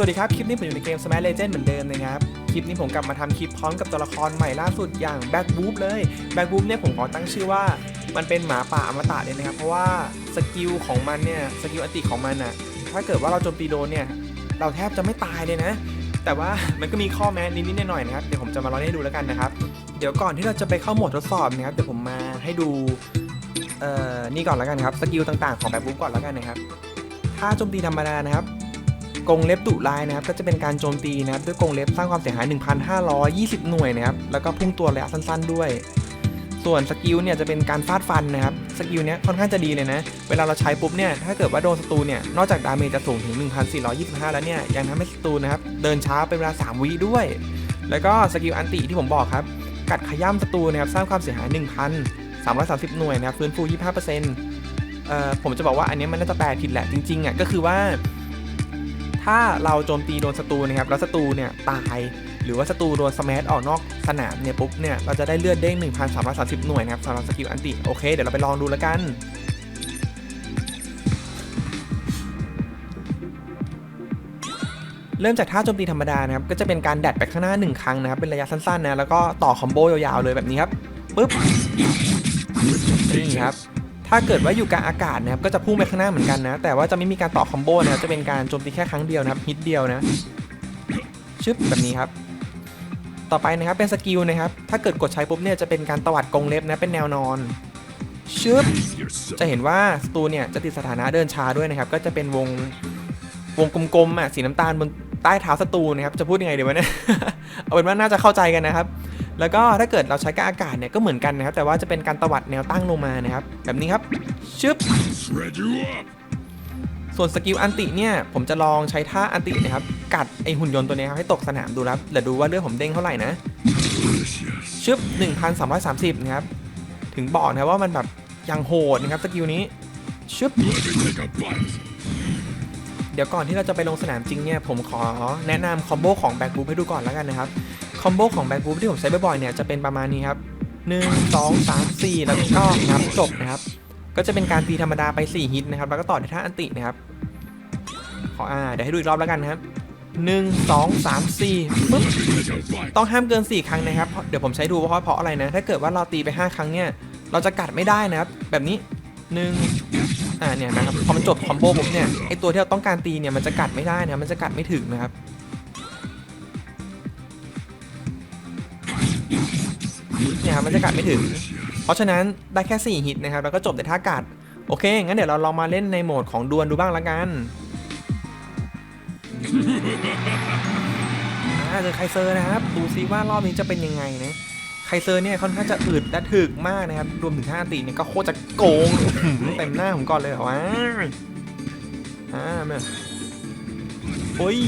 สวัสดีครับ คลิปนี้ผมอยู่ในเกม Smash Legend เหมือนเดิมนะครับ คลิปนี้ผมกลับมาทำคลิปพร้อมกับตัวละครใหม่ล่าสุดอย่าง Back Boop เลย Back Boop เนี่ยผมขอตั้งชื่อว่ามันเป็นหมาป่าอมตะเลยนะครับ เพราะว่าสกิลของมันเนี่ย สกิลอันติของมันอะถ้าเกิดว่าเราโจมตีโดนเนี่ย เราแทบจะไม่ตายเลยนะ แต่ว่ามันก็มีข้อแม้นิดๆหน่อยๆนะครับ เดี๋ยวผมจะมาลองให้ดูแล้วกันนะครับ เดี๋ยวก่อนที่เราจะไปเข้าโหมดทดสอบนะครับ เดี๋ยวผมมาให้ดู เอ่อ นี่ก่อนแล้วกันครับ สกิลต่างๆของ Back Boop ก่อนแล้วกันนะครับ ถ้าโจมตีธรรมดานะครับ กงเล็บดุลายนะครับก็จะเป็นการโจมตีนะครับด้วยกงเล็บสร้างความเสียหาย 1,520 หน่วยนะครับแล้วก็พุ่งตัวระยะสั้นๆ ด้วย ส่วนสกิลเนี่ยจะเป็นการฟาดฟันนะครับสกิลเนี้ยค่อนข้างจะดีเลยนะ เวลาเราใช้ปุ๊บเนี่ยถ้าเกิดว่าโดนศัตรูเนี่ยนอกจากดาเมจจะสูงถึง 1,425 แล้วเนี่ยยังทำให้ศัตรูนะครับเดินช้าเป็นเวลา 3 วิด้วย แล้วก็สกิลอันติที่ผมบอกครับกัดขย้ำศัตรูนะครับสร้างความเสียหาย 1,330 หน่วยนะครับฟื้นฟู 25%เอ่อผมจะบอกว่าอันนี้ยมันน่าจะแปลผิดแหละจริงๆอะก็คือว่า ถ้าเราโจมตีโดนศัตรูนะครับแล้วศัตรูเนี่ยตายหรือว่าศัตรูโดนสแมชออกนอกสนามเนี่ยปุ๊บเนี่ยเราจะได้เลือดเด้ง 1,330 หน่วยนะครับสำหรับสกิลอันติโอเคเดี๋ยวเราไปลองดูแล้วกันเริ่มจากท่าโจมตีธรรมดานะครับ ก็จะเป็นการดัดไปข้างหน้า 1 ครั้งนะครับ เป็นระยะสั้นๆนะ แล้วก็ต่อคอมโบยาวๆเลยแบบนี้ครับปุ๊บนี่ครับ ถ้าเกิดว่าอยู่กลางอากาศนะครับก็จะพุ่งไปข้างหน้าเหมือนกันนะ แต่ว่าจะไม่มีการต่อคอมโบนะจะเป็นการโจมตีแค่ครั้งเดียวนะครับฮิตเดียวนะชึบแบบนี้ครับต่อไปนะครับเป็นสกิลนะครับ ถ้าเกิดกดใช้ปุ๊บเนี่ยจะเป็นการตวัดกรงเล็บนะเป็นแนวนอนชึบจะเห็นว่าสตูเนี่ยจะติดสถานะเดินช้าด้วยนะครับ ก็จะเป็นวงวงกลมๆอะสีน้ำตาลบนใต้เท้าสตูนะครับ จะพูดยังไงเดี๋ยววะเนี่ยเอาเป็นว่าน่าจะเข้าใจกันนะครับ แล้วก็ถ้าเกิดเราใช้กาอากาศเนี่ยก็เหมือนกันนะครับ แต่ว่าจะเป็นการตวัดแนวตั้งลงมานะครับ แบบนี้ครับ ชึบ ส่วนสกิลอันติเนี่ย ผมจะลองใช้ท่าอันตินะครับ กัดไอหุ่นยนต์ตัวนี้ครับให้ตกสนามดูครับเดี๋ยวดูว่าเลือดผมเด้งเท่าไหร่นะ ชึบ 1,330 นะครับ ถึงบอกนะว่ามันแบบยังโหดนะครับสกิลนี้ ชึบเดี๋ยวก่อนที่เราจะไปลงสนามจริงเนี่ยผมขอแนะนำคอมโบของแบ็กบูให้ดูก่อนแล้วกันนะครับ คอมโบของแบ็กบูที่ผมใช้บ่อยๆเนี่ยจะเป็นประมาณนี้ครับ 1 2 3 4 แล้วก็นับจบนะครับ ก็จะเป็นการตีธรรมดาไป 4 ฮิตนะครับ แล้วก็ต่อด้วยท่าอันตินะครับ ขออ่าเดี๋ยวให้ดูอีกรอบแล้วกันนะครับ1 2 3 4ปึ๊บ Take a bite. ต้องห้ามเกิน 4 ครั้งนะครับ เดี๋ยวผมใช้ดูเพราะเพราะอะไรนะ ถ้าเกิดว่าเราตีไป 5 ครั้งเนี่ย เราจะกัดไม่ได้นะครับ แบบนี้1อ่าเนี่ยนะครับ พอมันจบคอมโบปุ๊บเนี่ย ไอตัวที่เราต้องการตีเนี่ย มันจะกัดไม่ได้นะ มันจะกัดไม่ถึงนะครับ นี่ยครับมันจะกัดไม่ถึง เพราะฉะนั้นได้แค่ 4 ฮิตนะครับ แล้วก็จบแต่ท่ากัด โอเค งั้นเดี๋ยวเราลองมาเล่นในโหมดของดวลดูบ้างละกันอาเจอไคเซอร์นะครับ ดูซิว่ารอบนี้จะเป็นยังไงนะไคเซอร์เนี่ยค่อนข้างจะอึดและถึกมากนะครับ รวมถึงท่าตีเนี่ยก็โคตรจะโกงเต็มหน้าผมก่อนเลยเหรอวะอ่ามาโอ้ย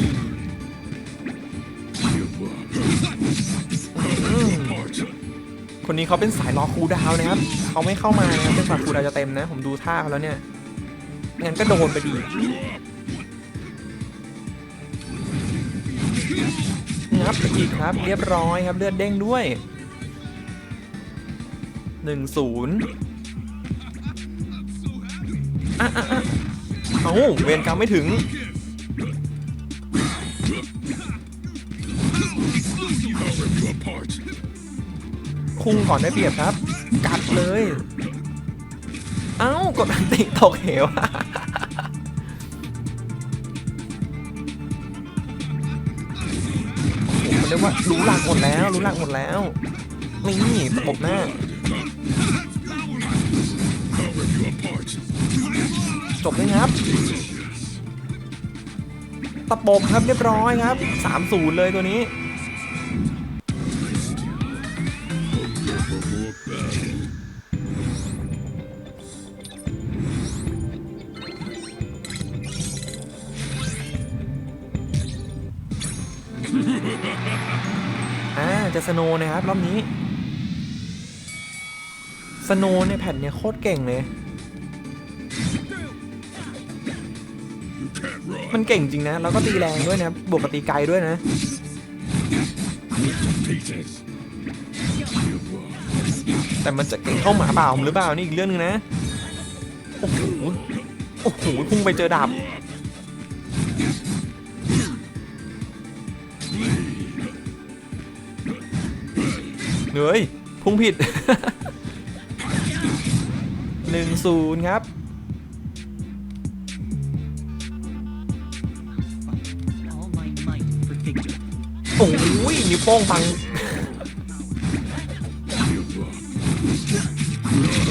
คนนี้เขาเป็นสายรอคูดาวนะครับเขาไม่เข้ามานะครับเป็นสายคูดาวจะเต็มนะ ผมดูท่าเขาแล้วเนี่ยงั้นก็โดนไปดีงับไปอีกครับ เรียบร้อยครับเลือดเด้งด้วยหนึ่งศูนย์อะอะอะเอ้าเวรกรรมไม่ถึง คุงก่อนได้เปรียบครับ กัดเลย เอ้ากดอันติตกเหวโอ้โหมันเรียกว่ารู้หลักหมดแล้ว รู้หลักหมดแล้วนี่ตบหน้าจบเลยครับ ตะปบครับเรียบร้อยครับ 3-0 เลยตัวนี้ อ่าจะสโนนะครับรอบนี้ สโนในแผ่นเนี่ยโคตรเก่งเลย มันเก่งจริงนะ แล้วก็ตีแรงด้วยนะบวกกับตีไกลด้วยนะแต่มันจะเก่งเข้าหมาเปล่าผมหรือเปล่านี่อีกเรื่องหนึงนะ โอ้โห โอ้โห พุ่งไปเจอดาบ เฮ้ยพุ่งผิด หนึ่งศูนย์ครับโอ้ยนิ้วโป้งฟัง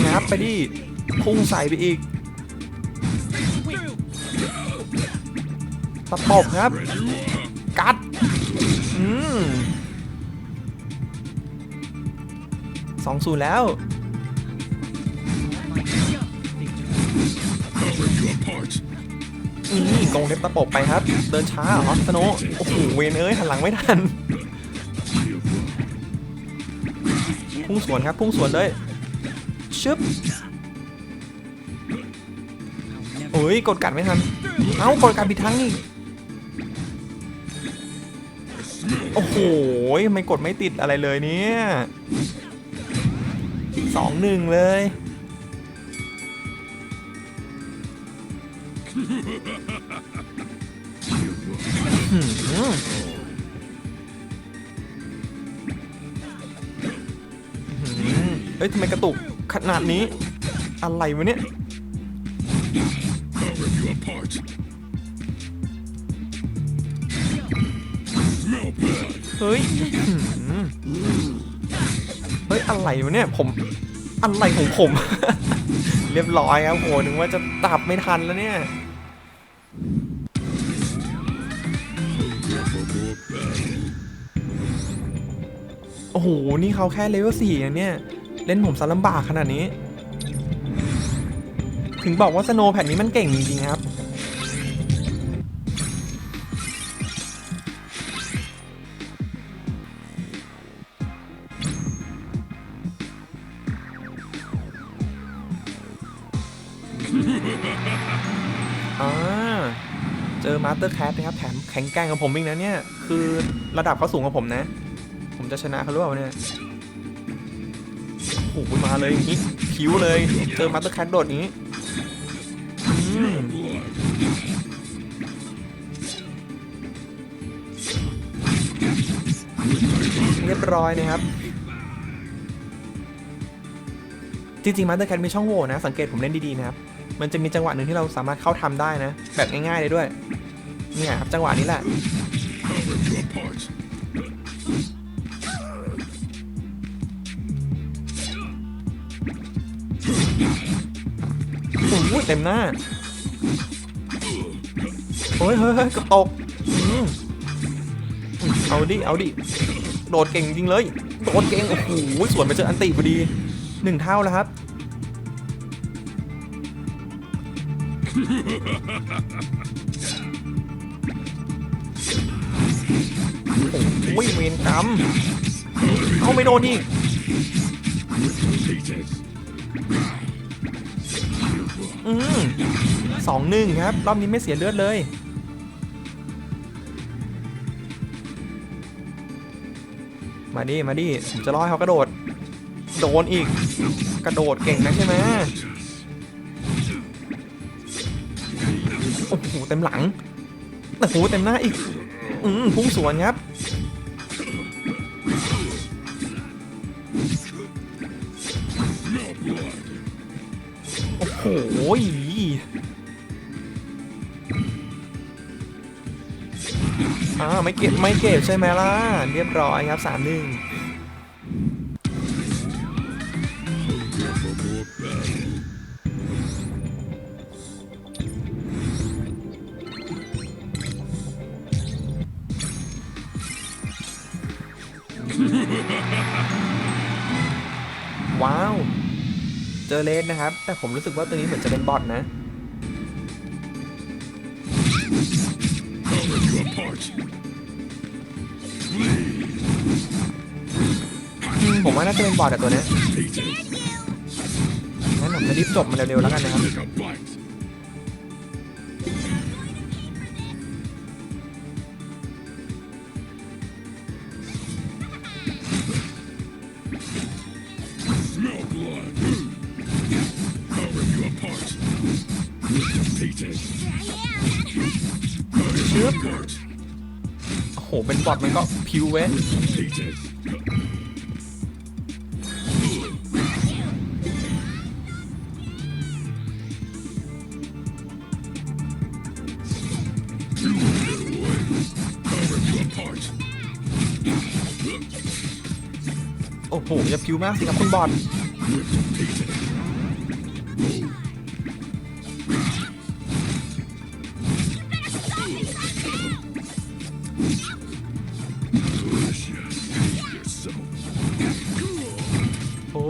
งับไปดิพุ่งใส่ไปอีกตะปบครับ กัด อืม 2 0 แล้ว นี่กองเล็บตะปบไปครับ เดินช้าฮอสโนโอ้โห เวนเอ้ยหันหลังไม่ทัน พุ่งสวนครับ พุ่งสวนเลยชึบโอ้ย กดกัดไม่ทัน เอ้า กดกัดผิดทั้งนี่โอ้โหไม่กดไม่ติดอะไรเลยเนี่ย สองหนึ่งเลย เอ้ยทำไมกระตุกขนาดนี้ อะไรวะเนี่ยเฮ้ย ยอะไรวะเนี่ยผมอะไรของผม เรียบร้อยครับโหนึกว่าจะตับไม่ทันแล้วเนี่ยโอ้โห นี่เขาแค่เลเวลสี่นะเนี่ย เล่นผมซะลำบากขนาดนี้ ถึงบอกว่าสโนแผ่นนี้มันเก่งจริงๆครับ อ่าเจอมาสเตอร์แคทนะครับ แถมแข็งแกร่งกับผมอีกนะเนี่ย คือระดับเขาสูงกว่าผมนะ ผมจะชนะเขาหรือเปล่าเนี่ยโอ้โหมาเลยอย่างนี้คิ้วเลย เจอมาสเตอร์แคทโดดอย่างนี้เรียบร้อยนะครับ จริงๆมาสเตอร์แคทมีช่องโหว่นะ สังเกตผมเล่นดี ๆ นะครับ มันจะมีจังหวะหนึ่งที่เราสามารถเข้าทำได้นะ แบบง่ายๆเลยด้วย เนี่ยครับจังหวะนี้แหละโอ้ยเต็มหน้า โอ้ยเฮ้ยกระตกเอาดิ เอาดิ โดดเก่งจริงเลย โดดเก่ง โอ้โห สวนไปเจออันติพอดีหนึ่งเท่าแล้วครับ โอ้ยเวรกรรมเอาไม่โดนอีกอืมสองหนึ่งครับ รอบนี้ไม่เสียเลือดเลย มาดิ มาดิผมจะรอให้เขากระโดด โดนอีก กระโดดเก่งนะใช่ไหม เต็มหลังโอ้โหเต็มหน้าอีก อืมพุ่งสวนครับ โอ้โหอ่าไม่เก็บไม่เก็บใช่ไหมล่ะ เรียบร้อยครับสามหนึ่ง อเลสนะครับ แต่ผมรู้สึกว่าตัวนี้เหมือนจะเป็นบอทนะผมว่าน่าจะเป็นบอทอะตัวนี้งั้นผมจะรีบจบมันเร็วๆแล้วกันนะครับ Smell blood. เชื้อโอ้โห เป็นบอทมันก็พิวเว้นโอ้โห จะพิวมากสิครับคุณบอท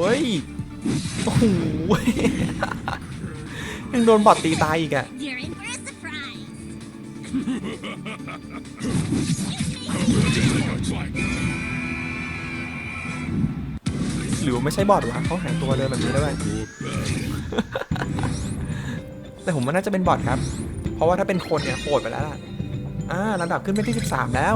โอ้ย โอ้โหยังโดนบอดตีตายอีกอะ You're in for a surprise. It's like หรือว่าไม่ใช่บอดวะเขาหายตัวเลยแบบนี้ด้วย more bad. แต่ผมว่าน่าจะเป็นบอทครับ เพราะว่าถ้าเป็นคนเนี่ยโหดไปแล้วล่ะ อ่าระดับขึ้นไปที่ 13 แล้ว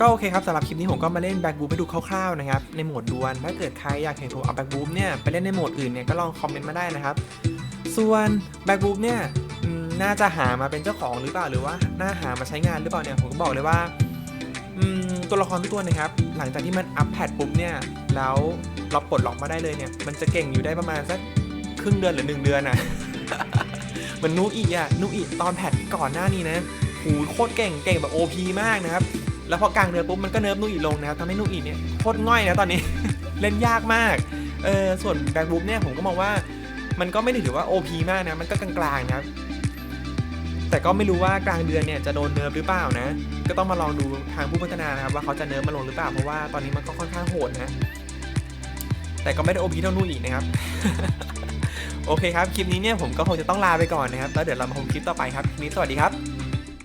ก็โอเคครับสำหรับคลิปนี้ผมก็มาเล่นแบ็กบูมให้ดูคร่าวๆนะครับในโหมดดวลถ้าเกิดใครอยากเห็นผมเอาแบ็กบูมเนี่ยไปเล่นในโหมดอื่นเนี่ยก็ลองคอมเมนต์มาได้นะครับ ส่วนแบ็กบูมเนี่ยน่าจะหามาเป็นเจ้าของหรือเปล่าหรือว่าน่าหามาใช้งานหรือเปล่าเนี่ยผมก็บอกเลยว่าตัวละครทุกตัวนะครับ หลังจากที่มันอัปแพดปุ๊บเนี่ยแล้วเราปลดล็อกมาได้เลยเนี่ย มันจะเก่งอยู่ได้ประมาณสักครึ่งเดือนหรือหนึ่งเดือนอะเหมือนนูอีอะนูอีตอนแพทก่อนหน้านี้นะหูโคตรเก่งเก่งแบบ OP มากนะครับ แล้วพอกลางเดือนปุ๊บมันก็เนิร์ฟนูอีลงนะครับทำให้นูอีเนี่ยโคตรง่อยนะตอนนี้ เล่นยากมากเออส่วนแบ็กบุ๊เนี่ยผมก็มองว่ามันก็ไม่ได้ถือว่า OP มากนะมันก็กลางๆนะครับแต่ก็ไม่รู้ว่ากลางเดือนเนี่ยจะโดนเนิร์ฟหรือเปล่านะ ก็ต้องมาลองดูทางผู้พัฒนานะครับว่าเขาจะเนิร์ฟมาลงหรือเปล่าเพราะว่าตอนนี้มันก็ค่อนข้างโหดนะแต่ก็ไม่ได้ OP เท่านูอีกนะครับโอเคครับ คลิปนี้เนี่ยผมก็คงจะต้องลาไปก่อนนะครับ แล้วเดี๋ยวเรามาพบคลิปต่อไปครับ คลิปนี้สวัสดีครับ